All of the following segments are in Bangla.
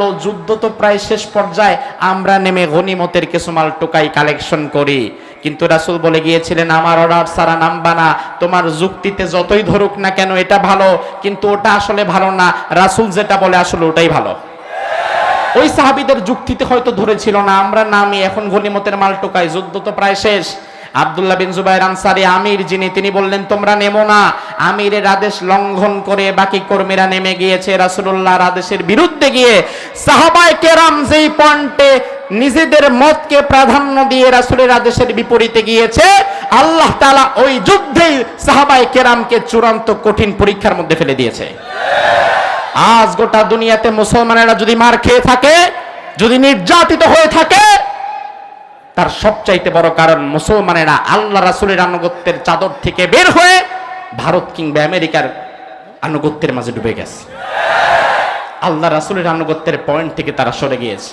লাগল যুদ্ধ তো প্রায় শেষ পর্যায়ে, আমরা নেমে গনিমতের কিছু মাল টোকাই কালেকশন করি। কিন্তু রাসূল বলে গিয়েছিলেন, আমার অর্ডার সারা নামবা না। তোমার যুক্তিতে যতই ধরুক না কেন, এটা ভালো, কিন্তু ওটা আসলে ভালো না। রাসূল যেটা বলে, আসলে ওটাই ভালো। ওই সাহাবিদের যুক্তিতে হয়তো ধরেছিল না, আমরা নামি, এখন গনিমতের মাল টোকাই, যুদ্ধ তো প্রায় শেষ। আব্দুল্লাহ বিন জুবাইর আনসারি আমির যিনি, তিনি বললেন, তোমরা নেমো না। আমিরের আদেশ লঙ্ঘন করে বাকি কর্মীরা নেমে গিয়েছে। রাসূলুল্লাহর আদেশের বিরুদ্ধে গিয়ে সাহাবায়ে কেরাম যেই পয়েন্টে নিজেদের মতকে প্রাধান্য দিয়ে রাসূলের আদেশের বিপরীতে গিয়েছে, আল্লাহ তাআলা ওই যুদ্ধেই সাহাবায়ে কেরামকে চূড়ান্ত কঠিন পরীক্ষার মধ্যে ফেলে দিয়েছে। আজ গোটা দুনিয়াতে মুসলমানেরা যদি মার খেয়ে থাকে, যদি নির্যাতিত হয়ে থাকে তার সবচাইতে বড় কারণ মুসলমানেরা আল্লাহ রাসূলের আনুগত্যের চাদর থেকে বের হয়ে ভারত কিংবা আমেরিকার আনুগত্যের মাঝে ডুবে গেছে। আল্লাহ রাসুলের আনুগত্যের পয়েন্ট থেকে তারা সরে গিয়েছে।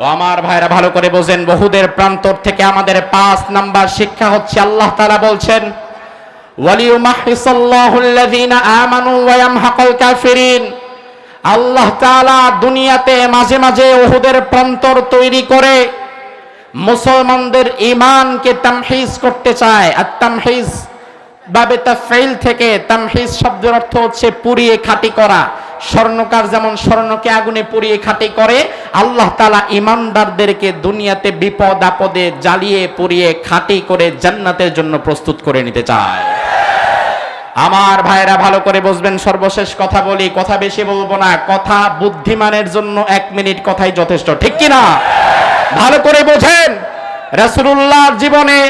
ও আমার ভাইরা, ভালো করে বোঝেন, বহুদের প্রান্তর থেকে আমাদের পাঁচ নাম্বার শিক্ষা হচ্ছে, আল্লাহ তাআলা বলছেন আল্লাহ দুনিয়াতে মাঝে মাঝে ওহুদের প্রান্তর তৈরি করে মুসলমানদের ইমানকে তামহিজ করতে চায়। আর তামহিজ বাবে তাফঈল থেকে তামহিজ শব্দের অর্থ হচ্ছে পুড়িয়ে খাঁটি করা। স্বর্ণকার যেমন স্বর্ণকে আগুনে পুড়িয়ে খাঁটি করে, আল্লাহ তালা ইমানদারদেরকে দুনিয়াতে বিপদ আপদে জ্বালিয়ে পুড়িয়ে খাঁটি করে জান্নাতের জন্য প্রস্তুত করে নিতে চায়। আমার ভাইরা ভালো করে বুঝবেন, সর্বশেষ কথা বলি, কথা বেশি বলব না। কথা বুদ্ধিমানের জন্য এক মিনিট কথাই যথেষ্ট, ঠিক কি না ভালো করে বোঝেন। রাসূলুল্লাহর জীবনে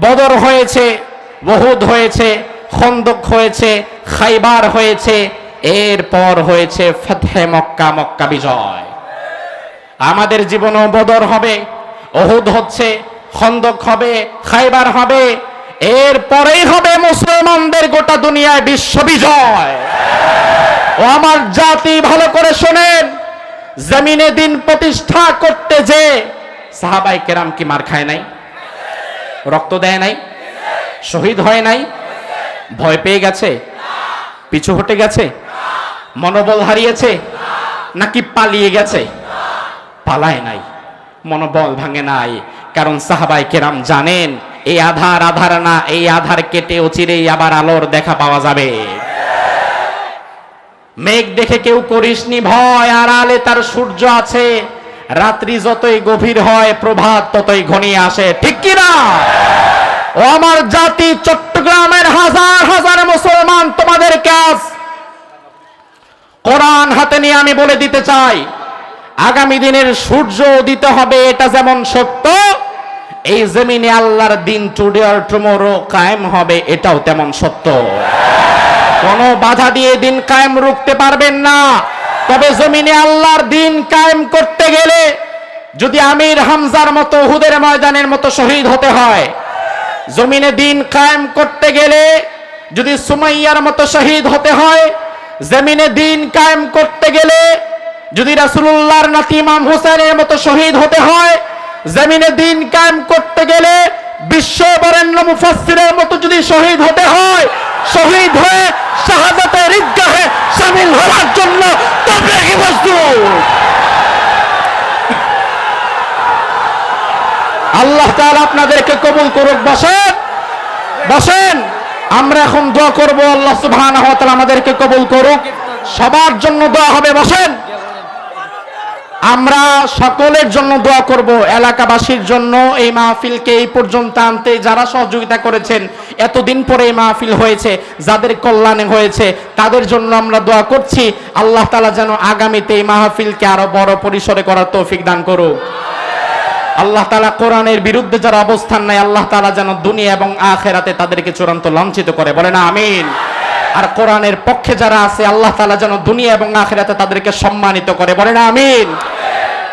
বদর হয়েছে বহুদ হয়েছে, খন্দক হয়েছে, খাইবার হয়েছে, এরপর হয়েছে ফতহে মক্কা মক্কা বিজয়। আমাদের জীবনও বদর হবে অহুদ হচ্ছে, খন্দক হবে, খাইবার হবে এর পরেই হবে মুসলমানদের গোটা দুনিয়ায় বিশ্ব বিজয়। ও আমার জাতি ভালো করে শোনেন জমিনে দিন প্রতিষ্ঠা করতে যে সাহাবাই কেরাম কি মার খায় নাই? রক্ত দেয় নাই? শহীদ হয় নাই? ভয় পেয়ে গেছে? পিছু হটে গেছে? মনোবল হারিয়েছে? নাকি পালিয়ে গেছে? পালায় নাই। মনোবল ভাঙে নাই। কারণ সাহাবাই কেরাম জানেন, এই আধার আধার না, এই আধার কেটে অচিরেই আবার আলোর দেখা পাওয়া যাবে। মেঘ দেখে কেউ করিসনি ভয়, আড়ালে তার সূর্য আছে। রাত্রি যতই গভীর হয়, প্রভাত ততই ঘনিয়ে আসে। ঠিক কিনা ও আমার জাতি, চট্টগ্রামের হাজার হাজার মুসলমান, তোমাদের কাজ কোরআন হাতে নিয়ে আমি বলে দিতে চাই, আগামী দিনের সূর্য দিতে হবে, এটা যেমন সত্য, এই জমিনে আল্লাহর দিন টুডে আর টুমোরো কায়েম হবে, এটাও তেমন সত্য। কোনো বাধা দিয়ে দিন কায়েম রুখতে পারবেন না। তবে জমিনে আল্লাহর দিন কায়েম করতে গেলে যদি আমির হামজার মতো হুদের ময়দানের মতো শহীদ হতে হয়, জমিনে দিন কায়েম করতে গেলে যদি সুমাইয়ার মতো শহীদ হতে হয়, জমিনে দিন কায়েম করতে গেলে যদি রাসূলুল্লাহর নাতি ইমাম হোসেনের মতো শহীদ হতে হয়, জমিনে দিন কায়েম করতে গেলে বিশ্ব বরেণ্য মুফাসসিরের মতো যদি শহীদ হতে হয়, শহীদ হয়ে ঈদগাহে সামিল হওয়ার জন্য মজদুর। আল্লাহ তাআলা আপনাদেরকে কবুল করুক, বসেন বসেন। আমরা এখন দোয়া করব, আল্লাহ সুবহানাহু আমাদেরকে কবুল করুক। সবার জন্য দোয়া হবে, বসেন। আমরা সকলের জন্য দোয়া করব, এলাকাবাসীর জন্য এই মাহফিলকে এই পর্যন্ত আনতে যারা সহযোগিতা করেছেন, এতদিন পরে এই মাহফিল হয়েছে, যাদের কল্যাণে হয়েছে, তাদের জন্য আমরা দোয়া করছি, আল্লাহ তালা যেন আগামীতে এই মাহফিলকে আরও বড় পরিসরে করার তৌফিক দান করুক। আল্লাহ তালা কোরআনের বিরুদ্ধে যারা অবস্থান নেয়, আল্লাহ তালা যেন দুনিয়া এবং আখেরাতে তাদেরকে চূড়ান্ত লাঞ্ছিত করে। বলে না আমিন। আর কোরআনের পক্ষে যারা আছে, আল্লাহ তালা যেন দুনিয়া এবং আখেরাতে তাদেরকে সম্মানিত করে। বলে না আমিন।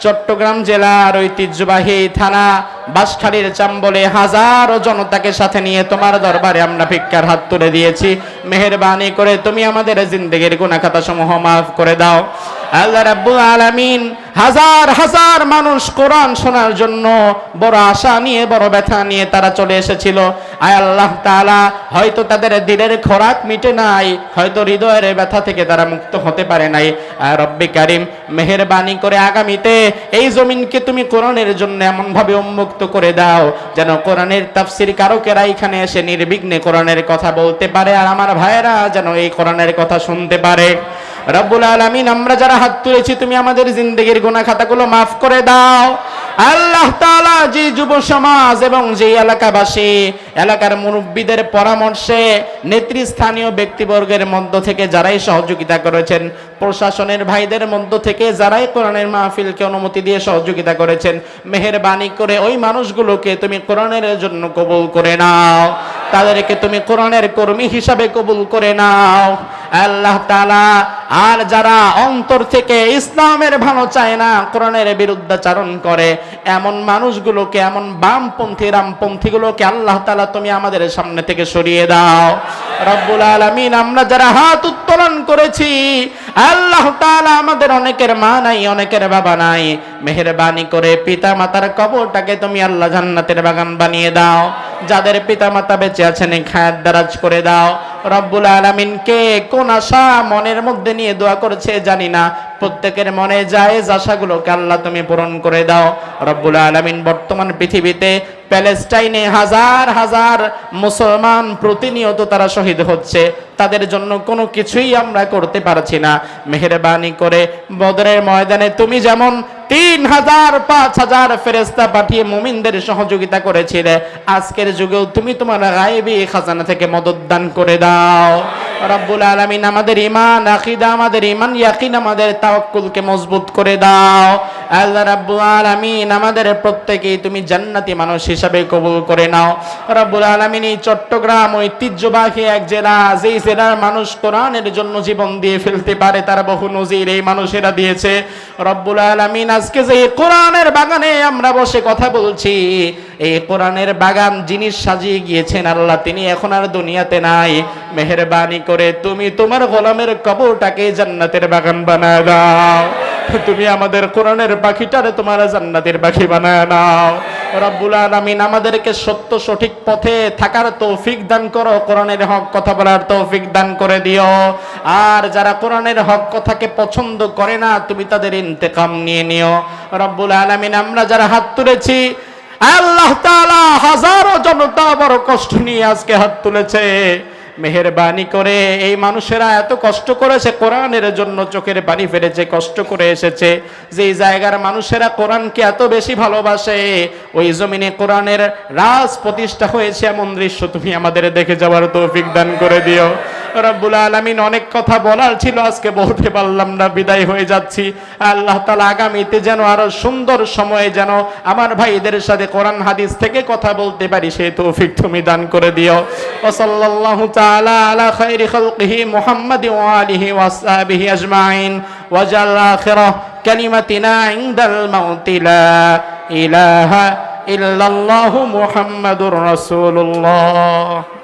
চট্টগ্রাম জেলার ঐতিহ্যবাহী থানা বাঁশখালীর চাম্বলে হাজারো জনতাকে সাথে নিয়ে তোমার দরবারে আমরা ভিক্ষার হাত তুলে দিয়েছি। মেহেরবানি করে তুমি আমাদের জিন্দগির গুণাখাতা সমূহ মাফ করে দাও। আল্লাহ রাব্বুল আলামিন হাজার হাজার মানুষ কোরআন শোনার জন্য বড় আশা নিয়ে, বড় ব্যথা নিয়ে তারা চলে এসেছিল। আয় আল্লাহ তাআলা, হয়তো তাদের দিলের খোরাক মিটে নাই, হয়তো হৃদয়ের ব্যথা থেকে তারা মুক্ত হতে পারে নাই। রব্বি কারিম, মেহেরবানি করে আগামীতে এই জমিনকে তুমি কোরআনের জন্য এমন ভাবে উন্মুক্ত করে দাও, যেন কোরআনের তাফসির কারকেরা এখানে এসে নির্বিঘ্নে কোরআনের কথা বলতে পারে, আর আমার ভাইয়েরা যেন এই কোরআনের কথা শুনতে পারে। রব্বুল আলামিন, আমরা যারা হাত তুলেছি, তুমি আমাদের জিন্দগির গুনাহ খাতাগুলো মাফ করে দাও। আল্লাহ তাআলা যে যুব সমাজ এবং যে এলাকাবাসী, এলাকার মুরব্বীদের পরামর্শে নেতৃস্থানীয় ব্যক্তিবর্গের মধ্য থেকে যারাই সহযোগিতা করেছেন, প্রশাসনের ভাইদের মধ্য থেকে যারাই কোরআনের মাহফিলকে অনুমতি দিয়ে সহযোগিতা করেছেন, মেহেরবানি করে ওই মানুষগুলোকে তুমি কোরআনের জন্য কবুল করে নাও। তাদেরকে তুমি কোরআনের কর্মী হিসাবে কবুল করে নাও। আল্লাহ তাআলা, আর যারা অন্তর থেকে ইসলামের ভালো চায় না, কোরআনের বিরুদ্ধাচারণ করে, এমন মানুষগুলোকে, এমন বামপন্থী রামপন্থীগুলোকে আল্লাহ তাআলা তুমি আমাদের সামনে থেকে সরিয়ে দাও। রব্বুল আলামিন, আমরা যারা হাত উত্তোলন করেছি, আল্লাহ তালা আমাদের অনেকের মা নাই, অনেকের বাবা নাই। মেহেরবানি করে পিতা মাতার কবরটাকে তুমি আল্লাহ জান্নাতের বাগান বানিয়ে দাও। যাদের পিতা মাতা বেঁচে আছেন খায়াত দারাজ করে দাও। রব্বুল আলামিন কে কোন আশা মনের মধ্যে নিয়ে দোয়া করেছে জানি না। প্রত্যেকের মনে যায় আশাগুলোকে আল্লাহ তুমি পূরণ করে দাও। রব্বুল আলামিন বর্তমান পৃথিবীতে প্যালেস্টাইনে হাজার হাজার মুসলমান প্রতিনিয়ত তারা শহীদ হচ্ছে। তাদের জন্য কোনো কিছুই আমরা করতে পারছি না। মেহেরবানি করে বদরের ময়দানে তুমি যেমন তিন হাজার পাঁচ হাজার ফেরেস্তা পাঠিয়ে মুমিনদের সহযোগিতা করেছিলে, আজকের যুগেও তুমি তোমার গায়েবী খাজানা থেকে মদত দান করে দাও। রব্বুল আলমিন আমাদের ইমান আকিদা আমাদের ইমান ইয়াকিন আমাদের তাওয়াক্কুলকে মজবুত করে দাও। আল্লাহ রাব্বুল আলামিন আমাদের প্রত্যেকেই তুমি জান্নাতি মানুষ হিসাবে কবুল করে নাও। রব্বুল আলামিন এই চট্টগ্রাম ঐতিহ্যবাহী এক জেলা, যেই জেলার মানুষ কোরআনের জন্য জীবন দিয়ে ফেলতে পারে, তার বহু নজির এই মানুষেরা দিয়েছে। রব্বুল আলামিন আজকে যে কোরআনের বাগানে আমরা বসে কথা বলছি, এই কোরআনের বাগান জিনিস সাজিয়ে গিয়েছেন আল্লাহ, তিনি এখন আর দুনিয়াতে নাই। মেহেরবানি করে তুমি তোমার গোলামের কবরটাকে জান্নাতের বাগান বানায় দাও। তুমি আমাদের কোরআনের পাখিটারে তোমার জান্নাতের পাখি বানায় নাও। রব্বুল আলামিন আমাদেরকে সত্য সঠিক পথে থাকার তৌফিক দান করো, কোরআনের হক কথা বলার তৌফিক দান করে দিও। আর যারা কোরআনের হক কথাকে পছন্দ করে না, তুমি তাদের ইন্তেকাম নিয়ে নিও। রব্বুল আলামিন আমরা যারা হাত তুলেছি, আল্লাহ তাআলা হাজারো জনতা বড় কষ্ট নিয়ে আজকে হাত তুলেছে। মেহেরবানি করে। এই মানুষেরা এত কষ্ট করেছে কোরআনের জন্য, চোখের পানি ফেলেছে কষ্ট করে এসেছে। যে জায়গার মানুষেরা কোরআনকে এত বেশি ভালোবাসে, ওই জমিনে কোরআনের রাজ প্রতিষ্ঠা হয়েছে এমন দৃশ্য তুমি আমাদের দেখে যাওয়ার তৌফিক দান করে দিও। রব্বুল আলামিন অনেক কথা বলার ছিল, আজকে বলতে পারলাম না, বিদায় হয়ে যাচ্ছি। আল্লাহ তালা আগামীতে যেন আরও সুন্দর সময়ে যেন আমার ভাইদের সাথে কোরআন হাদিস থেকে কথা বলতে পারি, সেই তৌফিক তুমি দান করে দিও। ও সাল্লাল্লাহু আলা খাইরি খালকিহি মুহাম্মাদ আলিহি ওয়া আসহাবিহি আজমাইন। ওয়াজাল কালিমাতিনা ইনদাল মাউতি লা ইলাহা ইল্লাল্লাহু মুহাম্মাদুর রাসূলুল্লাহ।